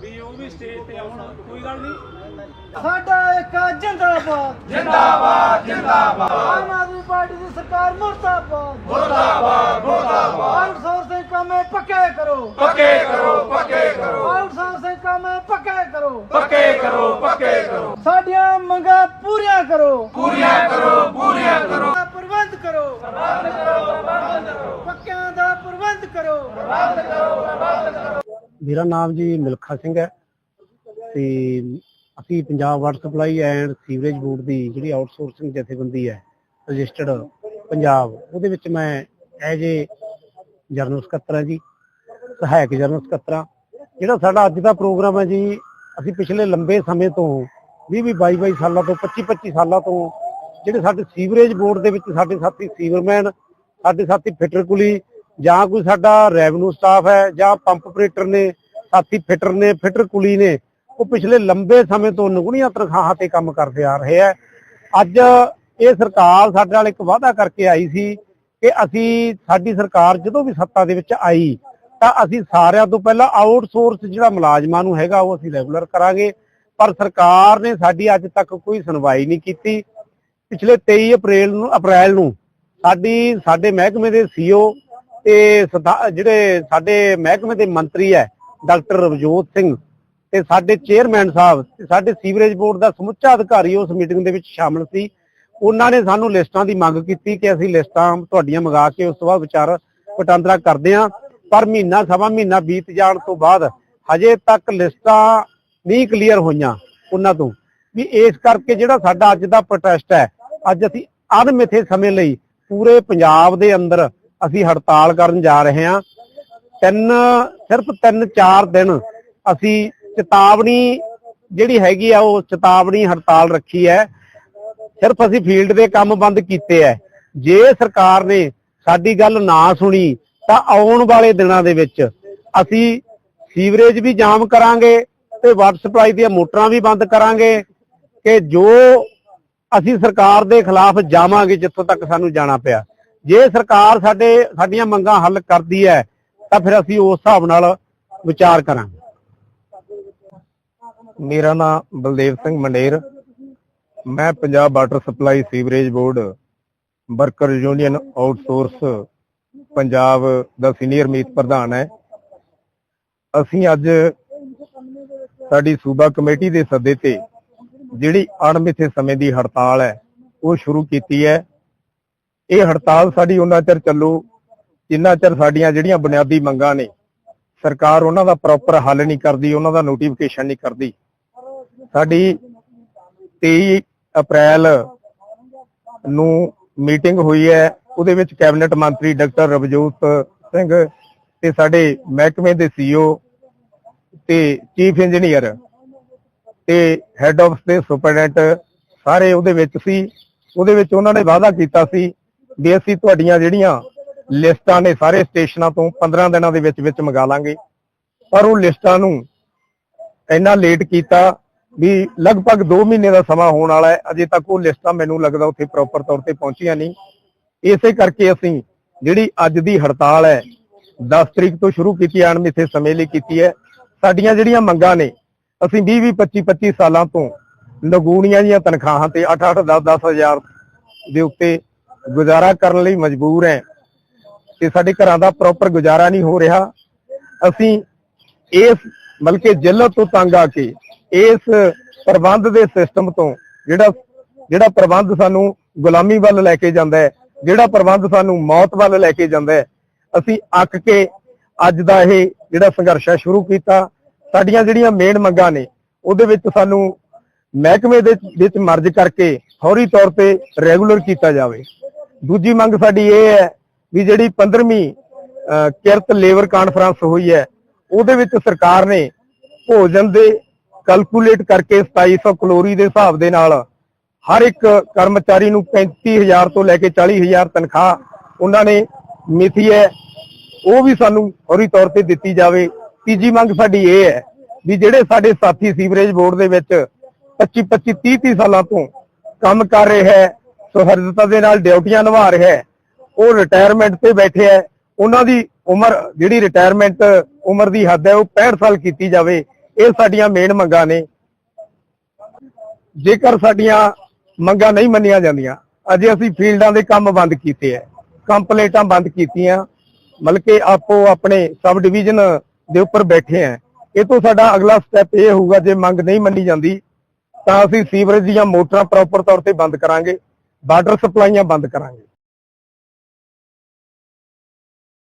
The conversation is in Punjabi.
ਵੀ ਉਹ ਵੀ ਸਟੇਜ ਤੇ ਆਉਣ ਕੋਈ ਗੱਲ ਨਹੀਂ। ਸਾਡਾ ਇੱਕ ਜਿੰਦਾਬਾਦ। ਜਿੰਦਾਬਾਦ ਜਿੰਦਾਬਾਦ। ਆਮ ਆਦਮੀ ਪਾਰਟੀ ਦੀ ਸਰਕਾਰ ਮੁਰਦਾਬਾਦ। ਮੁਰਦਾਬਾਦ ਮੁਰਦਾਬਾਦ। ਆਊਟਸੋਰਸਿੰਗ ਕੰਮ ਪੱਕੇ ਕਰੋ। ਪੱਕੇ ਕਰੋ ਪੱਕੇ ਕਰੋ। ਆਊਟਸੋਰਸਿੰਗ ਕੰਮ ਪੱਕੇ ਕਰੋ। ਪੱਕੇ ਕਰੋ ਪੱਕੇ ਕਰੋ। ਸਾਡੀਆਂ ਮੰਗਾਂ ਪੂਰੀਆਂ ਕਰੋ ਪੂਰੀਆਂ ਕਰੋ ਦਾ ਪ੍ਰਬੰਧ ਕਰੋ ਪ੍ਰਬੰਧ ਕਰੋ ਪ੍ਰਬੰਧ ਕਰੋ ਪੱਕਿਆਂ ਦਾ ਪ੍ਰਬੰਧ ਕਰੋ ਮੇਰਾ ਨਾਮ ਜੀ ਮਿਲਖਾ ਸਿੰਘ ਹੈ ਤੇ ਅਸੀਂ Punjab water supply and sewerage board ਦੀ ਜਿਹੜੀ ਆਊਟਸੋਰਸਿੰਗ ਜਥੇਬੰਦੀ ਹੈ, ਰਜਿਸਟਰਡ ਪੰਜਾਬ, ਉਹਦੇ ਵਿੱਚ ਮੈਂ ਐਜ ਏ ਜਰਨਲ ਸਕੱਤਰ ਹਾਂ ਜੀ, ਸਹਾਇਕ ਜਰਨਲ ਸਕੱਤਰ ਹਾਂ। ਜਿਹੜਾ ਸਾਡਾ ਅੱਜ ਦਾ ਪ੍ਰੋਗਰਾਮ ਹੈ ਜੀ, ਅਸੀਂ ਪਿਛਲੇ ਲੰਬੇ ਸਮੇਂ ਤੋਂ 20 20 22 22 ਸਾਲਾਂ ਤੋਂ 25 25 ਸਾਲਾਂ ਤੋਂ, ਜਿਹੜੇ ਸਾਡੇ ਸੀਵਰੇਜ ਬੋਰਡ ਦੇ ਵਿੱਚ ਸਾਡੇ ਸਾਥੀ ਸੀਵਰਮੈਨ, ਸਾਡੇ ਸਾਥੀ ਫਿਟਰ ਕੁਲੀ ਜਾਂ ਕੋਈ ਸਾਡਾ ਰੈਵਨਿਊ ਸਟਾਫ ਹੈ ਜਾਂ ਪੰਪ ਆਪਰੇਟਰ ਨੇ ਸਾਥੀ ਫਿਟਰ ਨੇ, ਫਿਟਰ ਕੁਲੀ ਨੇ, ਉਹ ਪਿਛਲੇ ਲੰਬੇ ਸਮੇਂ ਤੋਂ ਨਿਗੁਣੀਆਂ ਤਨਖਾਹਾਂ ਤੇ ਕੰਮ ਕਰਦੇ ਆ ਰਹੇ ਹੈ ਅੱਜ ਇਹ ਸਰਕਾਰ ਸਾਡੇ ਨਾਲ ਇੱਕ ਵਾਅਦਾ ਕਰਕੇ ਆਈ ਸੀ ਕਿ ਅਸੀਂ, ਸਾਡੀ ਸਰਕਾਰ ਜਦੋਂ ਵੀ ਸੱਤਾ ਦੇ ਵਿੱਚ ਆਈ, ਤਾਂ ਅਸੀਂ ਸਾਰਿਆਂ ਤੋਂ ਪਹਿਲਾਂ ਆਊਟਸੋਰਸ ਜਿਹੜਾ ਮੁਲਾਜ਼ਮਾਂ ਨੂੰ ਹੈਗਾ, ਉਹ ਅਸੀਂ ਰੈਗੂਲਰ ਕਰਾਂਗੇ। ਪਰ ਸਰਕਾਰ ਨੇ ਸਾਡੀ ਅੱਜ ਤੱਕ ਕੋਈ ਸੁਣਵਾਈ ਨਹੀਂ ਕੀਤੀ। ਪਿਛਲੇ 23 ਅਪ੍ਰੈਲ ਨੂੰ ਅਪ੍ਰੈਲ ਨੂੰ ਸਾਡੀ, ਸਾਡੇ ਮਹਿਕਮੇ ਦੇ ਸੀਓ ਤੇ ਜਿਹੜੇ ਸਾਡੇ ਮਹਿਕਮੇ ਦੇ ਮੰਤਰੀ ਹੈ ਡਾਕਟਰ ਰਵਜੋਤ ਸਿੰਘ ਤੇ ਸਾਡੇ ਚੇਅਰਮੈਨ ਸਾਹਿਬ ਤੇ ਸਾਡੇ ਸੀਵਰੇਜ ਬੋਰਡ ਦਾ ਸਮੁੱਚਾ ਅਧਿਕਾਰੀ ਉਸ ਮੀਟਿੰਗ ਦੇ ਵਿੱਚ ਸ਼ਾਮਲ ਸੀ। ਉਹਨਾਂ ਨੇ ਸਾਨੂੰ ਲਿਸਟਾਂ ਦੀ ਮੰਗ ਕੀਤੀ ਕਿ ਅਸੀਂ ਲਿਸਟਾਂ ਤੁਹਾਡੀਆਂ ਮੰਗਾ ਕੇ ਉਸ ਤੋਂ ਬਾਅਦ ਵਿਚਾਰ ਵਟਾਂਦਰਾ ਕਰਦੇ ਹਾਂ। ਪਰ ਮਹੀਨਾ, ਸਵਾ ਮਹੀਨਾ ਬੀਤ ਜਾਣ ਤੋਂ ਬਾਅਦ ਹਜੇ ਤੱਕ ਲਿਸਟਾਂ ਨਹੀਂ ਕਲੀਅਰ ਹੋਈਆਂ ਉਹਨਾਂ ਤੋਂ। ਵੀ ਇਸ ਕਰਕੇ ਜਿਹੜਾ ਸਾਡਾ ਅੱਜ ਦਾ ਪ੍ਰੋਟੈਸਟ ਹੈ, ਅੱਜ ਅਸੀਂ ਅਣਮਿੱਥੇ ਸਮੇਂ ਲਈ ਪੂਰੇ ਪੰਜਾਬ ਦੇ ਅੰਦਰ ਅਸੀਂ ਹੜਤਾਲ ਕਰਨ ਜਾ ਰਹੇ ਹਾਂ। ਤਿੰਨ, ਸਿਰਫ ਤਿੰਨ, ਚਾਰ ਦਿਨ ਅਸੀਂ ਚੇਤਾਵਨੀ ਜਿਹੜੀ ਹੈਗੀ ਆ, ਉਹ ਚੇਤਾਵਨੀ ਹੜਤਾਲ ਰੱਖੀ ਹੈ। ਸਿਰਫ ਅਸੀਂ ਫੀਲਡ ਦੇ ਕੰਮ ਬੰਦ ਕੀਤੇ ਐ ਜੇ ਸਰਕਾਰ ਨੇ ਸਾਡੀ ਗੱਲ ਨਾ ਸੁਣੀ, ਤਾਂ ਆਉਣ ਵਾਲੇ ਦਿਨਾਂ ਦੇ ਵਿੱਚ ਅਸੀਂ ਸੀਵਰੇਜ ਵੀ ਜਾਮ ਕਰਾਂਗੇ ਤੇ ਵਾਟਰ ਸਪਲਾਈ ਦੀਆਂ ਮੋਟਰਾਂ ਵੀ ਬੰਦ ਕਰਾਂਗੇ ਕਿ ਜੋ ਅਸੀਂ ਸਰਕਾਰ ਦੇ ਖਿਲਾਫ ਜਾਵਾਂਗੇ, ਜਿੱਥੋਂ ਤੱਕ ਸਾਨੂੰ ਜਾਣਾ ਪਿਆ। ਜੇ ਸਰਕਾਰ ਸਾਡੇ, ਸਾਡੀਆਂ ਮੰਗਾਂ ਹੱਲ ਕਰਦੀ ਹੈ ਤਾਂ ਫਿਰ ਅਸੀਂ ਉਸ ਹਿਸਾਬ ਨਾਲ ਵਿਚਾਰ ਕਰਾਂਗੇ। ਮੇਰਾ ਨਾਮ ਬਲਦੇਵ ਸਿੰਘ ਮੰਡੇਰ। ਮੈਂ Punjab water supply sewerage board worker union outsource Punjab ਦਾ ਸੀਨੀਅਰ ਮੀਤ ਪ੍ਰਧਾਨ ਹੈ। ਅਸੀਂ ਅੱਜ ਸਾਡੀ ਸੂਬਾ ਕਮੇਟੀ ਦੇ ਸੱਦੇ ਤੇ ਜਿਹੜੀ ਅਣਮਿੱਥੇ ਸਮੇਂ ਦੀ ਹੜਤਾਲ ਹੈ, ਉਹ ਸ਼ੁਰੂ ਕੀਤੀ ਹੈ। ਇਹ ਹੜਤਾਲ ਸਾਡੀ ਉਹਨਾਂ ਚਿਰ ਚੱਲੂ ਜਿੰਨਾ ਚਿਰ ਸਾਡੀਆਂ ਜਿਹੜੀਆਂ ਬੁਨਿਆਦੀ ਮੰਗਾਂ ਨੇ, ਸਰਕਾਰ ਉਹਨਾਂ ਦਾ ਪ੍ਰੋਪਰ ਹੱਲ ਨਹੀਂ ਕਰਦੀ, ਉਹਨਾਂ ਦਾ ਨੋਟੀਫਿਕੇਸ਼ਨ ਨਹੀਂ ਕਰਦੀ। ਸਾਡੀ 23 ਅਪ੍ਰੈਲ ਨੂੰ ਮੀਟਿੰਗ ਹੋਈ ਹੈ, ਉਹਦੇ ਵਿੱਚ ਕੈਬਨਿਟ ਮੰਤਰੀ ਡਾਕਟਰ ਰਵਜੋਤ ਸਿੰਘ ਤੇ ਸਾਡੇ ਮਹਿਕਮੇ ਦੇ ਸੀਓ ਤੇ ਚੀਫ ਇੰਜੀਨੀਅਰ ਤੇ ਹੈੱਡ ਆਫ ਦੇ ਸੁਪਰਡੈਂਟ ਸਾਰੇ ਉਹਦੇ ਵਿੱਚ ਸੀ। ਉਹਦੇ ਵਿੱਚ ਉਹਨਾਂ ਨੇ ਵਾਅਦਾ ਕੀਤਾ ਸੀ ਵੀ ਅਸੀਂ ਤੁਹਾਡੀਆਂ ਜਿਹੜੀਆਂ ਲਿਸਟਾਂ ਨੇ ਸਾਰੇ ਸਟੇਸ਼ਨਾਂ ਤੋਂ 15 ਦਿਨਾਂ ਦੇ ਵਿੱਚ ਵਿੱਚ ਮੰਗਾ ਲਾਂਗੇ। ਪਰ ਉਹ ਲਿਸਟਾਂ ਨੂੰ ਇੰਨਾ ਲੇਟ ਕੀਤਾ ਵੀ ਲਗਭਗ 2 ਮਹੀਨੇ ਦਾ ਸਮਾਂ ਹੋਣ ਵਾਲਾ ਹੈ। ਅਜੇ ਤੱਕ ਉਹ ਲਿਸਟਾਂ ਮੈਨੂੰ ਲੱਗਦਾ ਉੱਥੇ ਪ੍ਰੋਪਰ ਤੌਰ ਤੇ ਪਹੁੰਚੀਆਂ ਨਹੀਂ। ਇਸੇ ਕਰਕੇ ਅਸੀਂ ਜਿਹੜੀ ਅੱਜ ਦੀ ਹੜਤਾਲ ਹੈ 10 ਤਰੀਕ ਤੋਂ ਸ਼ੁਰੂ ਕੀਤੀ ਅਣਮਿੱਥੇ ਸਮੇਂ ਲਈ ਕੀਤੀ ਹੈ। ਸਾਡੀਆਂ ਜਿਹੜੀਆਂ ਮੰਗਾਂ ਨੇ, ਅਸੀਂ 20 20 25 25 ਸਾਲਾਂ ਤੋਂ ਲਗੂਣੀਆਂ ਦੀਆਂ ਤਨਖਾਹਾਂ ਤੇ 8 8 10 10 ਹਜ਼ਾਰ ਦੇ ਉੱਤੇ ਗੁਜ਼ਾਰਾ ਕਰਨ ਲਈ ਮਜਬੂਰ ਹੈ। ਤੇ ਸਾਡੇ ਘਰਾਂ ਦਾ ਪ੍ਰੋਪਰ ਗੁਜ਼ਾਰਾ ਨਹੀਂ ਹੋ ਰਿਹਾ। ਅਸੀਂ ਇਸ ਬਲਕਿ ਜ਼ਿਲ੍ਹਤ ਤੋਂ ਤੰਗ ਆ ਕੇ ਇਸ ਪ੍ਰਬੰਧ ਦੇ ਸਿਸਟਮ ਤੋਂ ਜਿਹੜਾ ਜਿਹੜਾ ਪ੍ਰਬੰਧ ਸਾਨੂੰ ਗੁਲਾਮੀ ਵੱਲ ਲੈ ਕੇ ਜਾਂਦਾ ਹੈ, ਜਿਹੜਾ ਪ੍ਰਬੰਧ ਸਾਨੂੰ ਮੌਤ ਵੱਲ ਲੈ ਕੇ ਜਾਂਦਾ ਹੈ, ਅਸੀਂ ਅੱਕ ਕੇ ਅੱਜ ਦਾ ਇਹ ਜਿਹੜਾ ਸੰਘਰਸ਼ ਹੈ ਸ਼ੁਰੂ ਕੀਤਾ। ਸਾਡੀਆਂ ਜਿਹੜੀਆਂ ਮੇਨ ਮੰਗਾਂ ਨੇ, ਉਹਦੇ ਵਿੱਚ ਸਾਨੂੰ ਮਹਿਕਮੇ ਦੇ ਵਿੱਚ ਮਰਜ ਕਰਕੇ ਫੌਰੀ ਤੌਰ ਤੇ ਰੈਗੂਲਰ ਕੀਤਾ ਜਾਵੇ। ਦੂਜੀ ਮੰਗ ਸਾਡੀ ਇਹ ਹੈ ਵੀ ਜਿਹੜੀ 15ਵੀਂ ਅਹ, ਕਿਰਤ ਲੇਬਰ ਕਾਨਫਰੰਸ ਹੋਈ ਹੈ ਉਹਦੇ ਵਿੱਚ ਸਰਕਾਰ ਨੇ ਭੋਜਨ ਦੇ ਕੈਲਕੂਲੇਟ ਕਰਕੇ 2700 ਕਲੋਰੀ ਦੇ ਹਿਸਾਬ ਦੇ ਨਾਲ ਹਰ ਇੱਕ ਕਰਮਚਾਰੀ ਨੂੰ 35000 ਤੋਂ ਲੈ ਕੇ 40000 ਤਨਖਾਹ ਉਹਨਾਂ ਨੇ ਮਿਥੀ ਹੈ। ਉਹ ਵੀ ਸਾਨੂੰ ਫੌਰੀ ਤੌਰ ਤੇ ਦਿੱਤੀ ਜਾਵੇ। ਤੀਜੀ ਮੰਗ ਸਾਡੀ ਇਹ ਹੈ ਵੀ ਜਿਹੜੇ ਸਾਡੇ ਸਾਥੀ ਸੀਵਰੇਜ ਬੋਰਡ ਦੇ ਵਿੱਚ 25 25 30 30 ਸਾਲਾਂ ਤੋਂ ਕੰਮ ਕਰ ਰਿਹਾ ਹੈ ਸੁਹਰਦਤਾ ਦੇ ਨਾਲ ਡਿਊਟੀਆਂ ਨਿਭਾ ਰਿਹਾ ਹੈ ਉਹ ਰਿਟਾਇਰਮੈਂਟ ਤੇ ਬੈਠੇ ਹੈ ਉਹਨਾਂ ਦੀ ਉਮਰ, ਜਿਹੜੀ ਰਿਟਾਇਰਮੈਂਟ ਉਮਰ ਦੀ ਹੱਦ ਹੈ, ਉਹ 65 ਸਾਲ ਕੀਤੀ ਜਾਵੇ। ਇਹ ਸਾਡੀਆਂ ਮੇਨ ਮੰਗਾਂ ਨੇ। ਜੇਕਰ ਸਾਡੀਆਂ ਮੰਗਾਂ ਨਹੀਂ ਮੰਨੀਆਂ ਜਾਂਦੀਆਂ, ਅਜੇ ਅਸੀਂ ਫੀਲਡਾਂ ਦੇ ਕੰਮ ਬੰਦ ਕੀਤੇ ਐ ਕੰਪਲੇਟਾਂ ਬੰਦ ਕੀਤੀਆਂ। ਮਤਲਬ ਕਿ ਆਪੋ ਆਪਣੇ ਸਬ ਡਿਵੀਜ਼ਨ ਦੇ ਉੱਪਰ ਬੈਠੇ ਆ। ਇਹ ਤੋਂ ਸਾਡਾ ਅਗਲਾ ਸਟੈਪ ਇਹ ਹੋਊਗਾ, ਜੇ ਮੰਗ ਨਹੀਂ ਮੰਨੀ ਜਾਂਦੀ, ਤਾਂ ਅਸੀਂ ਸੀਵਰੇਜ ਦੀਆਂ ਮੋਟਰਾਂ ਪ੍ਰੋਪਰ ਤੌਰ ਤੇ ਬੰਦ ਕਰਾਂਗੇ। ਵਾਟਰ ਸਪਲਾਈਆਂ ਬੰਦ ਕਰਾਂਗੇ।